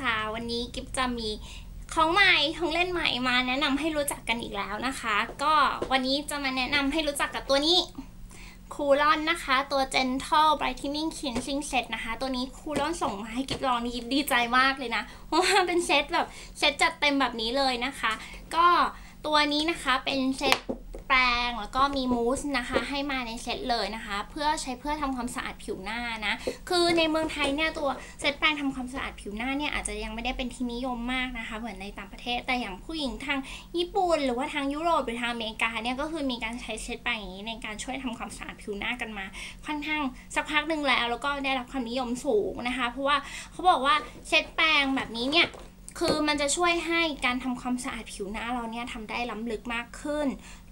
สาวๆวันนี้กิฟจะมีของใหม่ของเล่นใหม่มาแนะนำให้รู้จักกันอีกแล้วนะคะ ก็วันนี้จะมาแนะนำให้รู้จักกับตัวนี้คูลอนนะคะ ตัว Gentle Brightening Cleansing Set นะคะ ตัวนี้คูลอนส่งมาให้กิฟลองนี่กิฟดีใจมากเลยนะ เพราะว่าเป็นเซตแบบเซตจัดเต็มแบบนี้เลยนะคะ ก็ตัวนี้นะคะเป็นเซต แปรงแล้วก็มีมูสนะคะให้มาในเซตเลยนะคะ เพื่อใช้เพื่อทำความสะอาดผิวหน้านะ คือในเมืองไทยเนี่ยตัวเซตแปรงทำความสะอาดผิวหน้าเนี่ยอาจจะยังไม่ได้เป็นที่นิยมมากนะคะ เหมือนในต่างประเทศ แต่อย่างผู้หญิงทางญี่ปุ่นหรือว่าทางยุโรปหรือทางอเมริกาเนี่ยก็คือมีการใช้เซตแปรงอย่างนี้ในการช่วยทำความสะอาดผิวหน้ากันมา ค่อนข้างสักพักหนึ่งแล้ว แล้วก็ได้รับความนิยมสูงนะคะ เพราะว่าเขาบอกว่าเซตแปรงแบบนี้เนี่ย คือมันจะช่วยให้การทำความสะอาดผิวหน้าเราเนี่ยทำได้ล้ำลึกมากขึ้น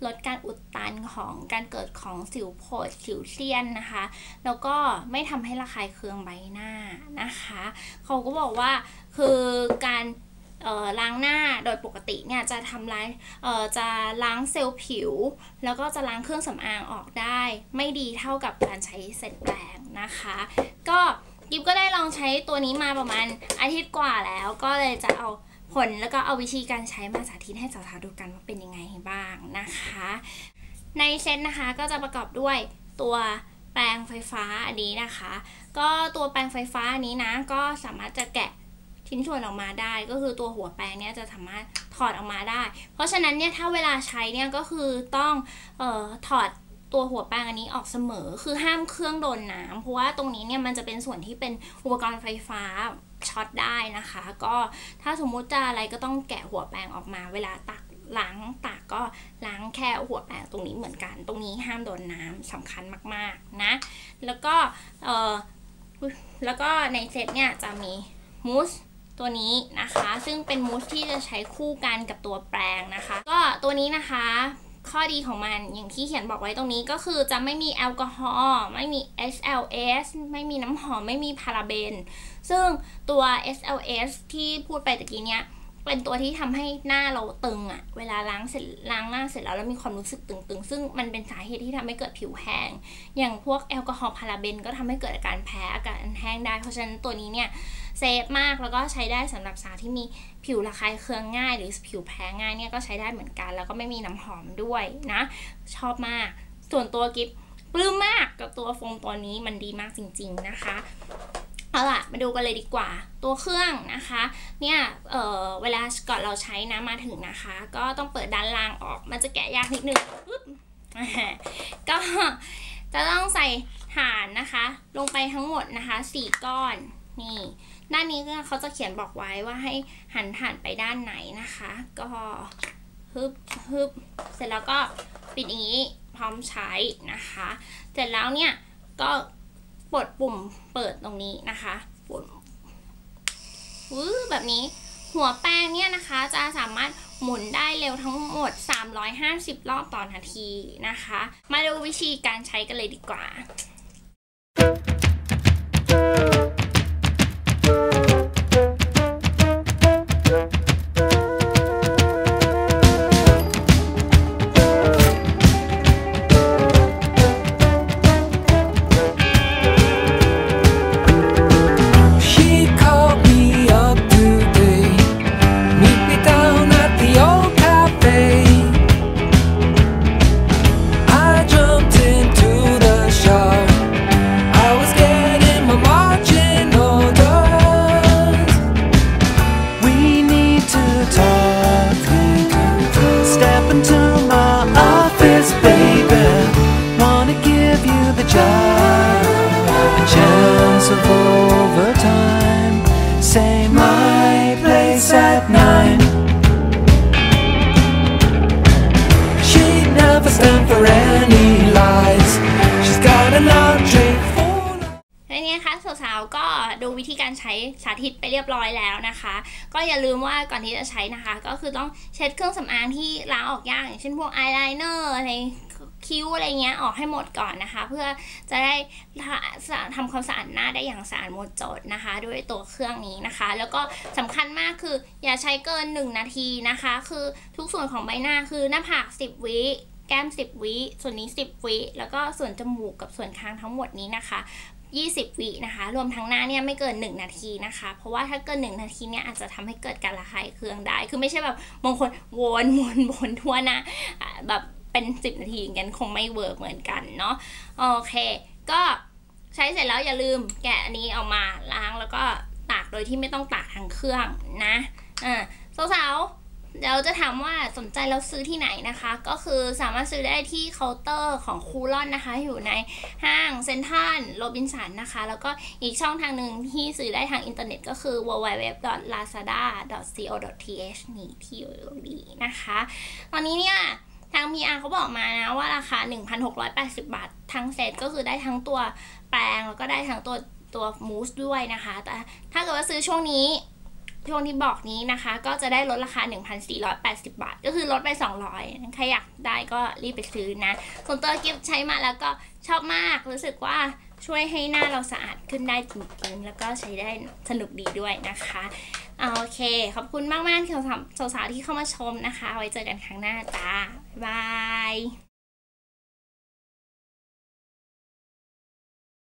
ลดการอุดตันของการเกิดของสิวโผดสิวเซียนนะคะ แล้วก็ไม่ทำให้ระคายเคืองใบหน้านะคะ เขาก็บอกว่าคือการล้างหน้าโดยปกติเนี่ยจะทำลายจะล้างเซลล์ผิว แล้วก็จะล้างเครื่องสำอางออกได้ ไม่ดีเท่ากับการใช้เซตแปรงนะคะ ก็ กิฟก็ได้ลองใช้ตัวนี้มาประมาณอาทิตย์กว่าแล้ว ก็เลยจะเอาผลแล้วก็เอาวิธีการใช้มาสาธิตให้สาวๆดูกันว่าเป็นยังไงบ้างนะคะ ในเซตนะคะก็จะประกอบด้วยตัวแปรงไฟฟ้าอันนี้นะคะ ก็ตัวแปรงไฟฟ้าอันนี้นะ ก็สามารถจะแกะชิ้นส่วนออกมาได้ ก็คือตัวหัวแปรงเนี่ยจะสามารถถอดออกมาได้ เพราะฉะนั้นเนี่ยถ้าเวลาใช้เนี่ยก็คือต้องเอ่อถอด ตัวหัวแป้งอันนี้ออกเสมอคือห้ามเครื่องโดนน้ำเพราะว่าตรงนี้เนี่ยมันจะเป็นส่วนที่เป็นอุปกรณ์ไฟฟ้าช็อตได้นะคะ ก็ถ้าสมมุติจะอะไรก็ต้องแกะหัวแปรงออกมา เวลาตักล้างตากก็ล้างแค่หัวแปรงตรงนี้เหมือนกัน ตรงนี้ห้ามโดนน้ำสำคัญมากๆนะ แล้วก็เออแล้วก็ในเซตเนี่ยจะมีมูสตัวนี้นะคะ ซึ่งเป็นมูสที่จะใช้คู่กันกับตัวแปรงนะคะ ก็ตัวนี้นะคะ ข้อดีของมันอย่างที่เขียนบอกไว้ตรงนี้ก็คือจะไม่มีแอลกอฮอล์ไม่มี SLS ไม่มีน้ำหอม ไม่มีพาราเบน ซึ่งตัว SLS ที่พูดไปตะกี้เนี้ย เป็นตัวที่ทำให้หน้าเราตึงอะเวลาล้างเสร็จล้างหน้าเสร็จแล้วแล้วมีความรู้สึกตึงๆ ซึ่งมันเป็นสาเหตุที่ทำให้เกิดผิวแห้ง อย่างพวกแอลกอฮอล์พาราเบนก็ทำให้เกิดอาการแพ้อาการแห้งได้ เพราะฉะนั้นตัวนี้เนี่ยเซฟมากแล้วก็ใช้ได้สำหรับสาวที่มีผิวระคายเคืองง่าย หรือผิวแพ้ง่ายเนี่ยก็ใช้ได้เหมือนกัน แล้วก็ไม่มีน้ำหอมด้วยนะ ชอบมาก ส่วนตัวกิฟปลื้มมากกับตัวโฟมตัวนี้มันดีมากจริง ๆนะคะ เอาล่ะ มาดูกันเลยดีกว่า ตัวเครื่องนะคะ เนี่ยเเวลาก่อนเราใช้นะมาถึงนะคะ ก็ต้องเปิดด้านล่างออก มันจะแกะยากนิดนึงปึ๊บก็จะต้องใส่ถ่านนะคะ ลงไปทั้งหมดนะคะสี่ก้อน นี่ ด้านนี้เขาจะเขียนบอกไว้ว่าให้หันถ่านไปด้านไหนนะคะ ก็ฮึบฮึบเสร็จแล้วก็ปิดอย่างนี้พร้อมใช้นะคะ เสร็จแล้วเนี่ยก็ ปลดปุ่มเปิดตรงนี้นะคะปุ่มวื้แบบนี้ หัวแป้งเนี่ยนะคะจะสามารถหมุนได้เร็วทั้งหมด 350 รอบต่อนาทีนะคะ มาดูวิธีการใช้กันเลยดีกว่า สาวๆก็ดูวิธีการใช้สาธิตไปเรียบร้อยแล้วนะคะ ก็อย่าลืมว่าก่อนที่จะใช้นะคะ ก็คือต้องเช็ดเครื่องสำอางที่ล้างออกยากอย่างเช่นพวกอายไลเนอร์อะไรคิ้วอะไรเงี้ยออกให้หมดก่อนนะคะ เพื่อจะได้ทำความสะอาดหน้าได้อย่างสะอาดหมดจดนะคะ ด้วยตัวเครื่องนี้นะคะ แล้วก็สำคัญมากคืออย่าใช้เกิน 1 นาทีนะคะ คือทุกส่วนของใบหน้าคือหน้าผาก 10 วิ แก้ม 10 วิ ส่วนนี้ 10 วิ แล้วก็ส่วนจมูกกับส่วนคางทั้งหมดนี้นะคะ 20 วินะคะ รวมทั้งหน้าเนี่ยไม่เกิน 1 นาทีนะคะ เพราะว่าถ้าเกิน 1 นาทีเนี่ยอาจจะทำให้เกิดการระคายเคืองได้ คือไม่ใช่แบบบางคนวนวนวนทั่วหน้าแบบเป็น 10 นาทีอย่างนั้นคงไม่เวิร์กเหมือนกันเนาะ โอเค ก็ใช้เสร็จแล้วอย่าลืมแกะอันนี้ออกมาล้างแล้วก็ตากโดยที่ไม่ต้องตากทางเครื่องนะ อ่าสาวๆ เดี๋ยวจะถามว่าสนใจเราซื้อที่ไหนนะคะ ก็คือสามารถซื้อได้ที่เคาน์เตอร์ของคูลอนนะคะ อยู่ในห้างเซ็นทรัลโรบินสันนะคะ แล้วก็อีกช่องทางหนึ่งที่ซื้อได้ทางอินเทอร์เน็ตก็คือ www.lazada.co.th นี่ที่อยู่ตรงนี้นะคะ ตอนนี้เนี่ยทาง PR เขาบอกมานะว่าราคา 1,680 บาท ทั้งเซตก็คือได้ทั้งตัวแปรงแล้วก็ได้ทั้งตัวตัวมูสด้วยนะคะ แต่ถ้าเกิดว่าซื้อช่วงนี้ ช่วงที่บอกนี้นะคะ ก็จะได้ลดราคา 1,480 บาท ก็คือลดไป 200 ใครอยากได้ก็รีบไปซื้อนะ ส่วนตัวกิฟใช้มาแล้วก็ชอบมาก รู้สึกว่าช่วยให้หน้าเราสะอาดขึ้นได้จริงๆ แล้วก็ใช้ได้สนุกดีด้วยนะคะโอเค ขอบคุณมากๆสำหรับสาวๆที่เข้ามาชมนะคะ ไว้เจอกันครั้งหน้าจ้าบ๊ายบาย